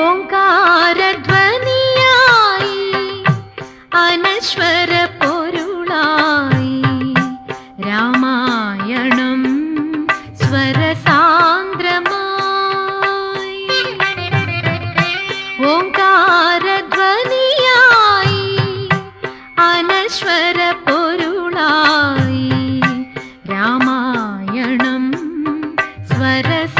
ഓങ്കാരധ്വനിയായി Anaswara പൊരുളായി. Ramayanam സ്വരസാന്ദ്രമായി. ഓങ്കാരധ്വനിയായി Anaswara പൊരുളായി. Ramayanam swarasa